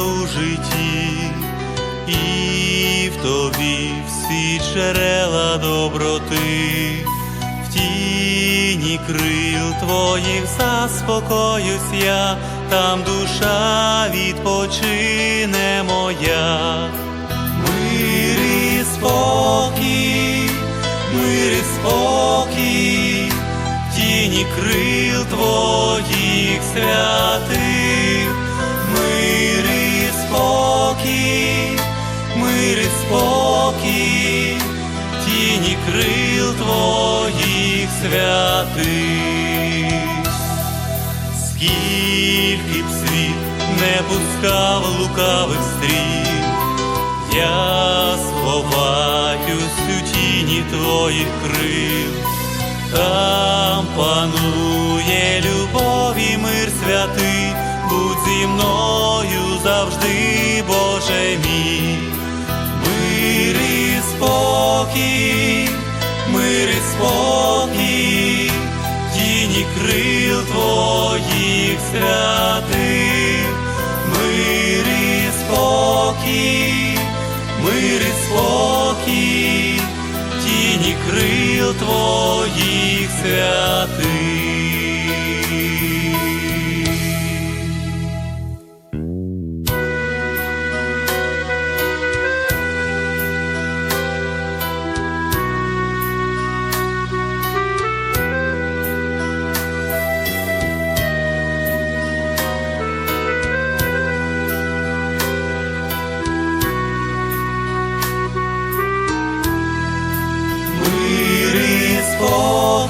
у житті, і в тобі всі джерела доброти, в тіні крил твоїх заспокоюсь я, там душа відпочине моя. Мир і спокій, мир і спокій, в тіні крил твоїх святих, мир і спокій, мир і спокій, тіні крил твоїх святих. Скільки б світ не пускав лукавих стріл, я сховаюсь у тіні твоїх крил, там панує любов будь зі мною завжди, Боже мій, мир і спокій, мир і спокій, тіні крил твоїх святих, мир і спокій, мир і спокій, тіні крил твоїх святих.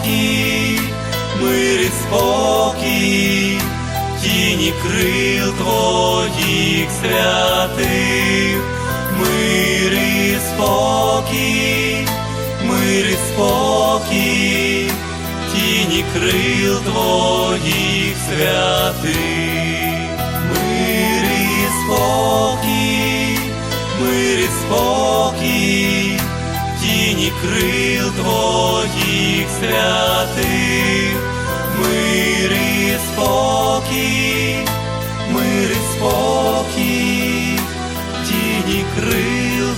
Спокій, мир і спокій, тіні крил твоїх святих, мир і спокій, мир і спокій, тіні крил твоїх святих, крил твоїх святих, мир і спокій, мир і спокій, тіні крил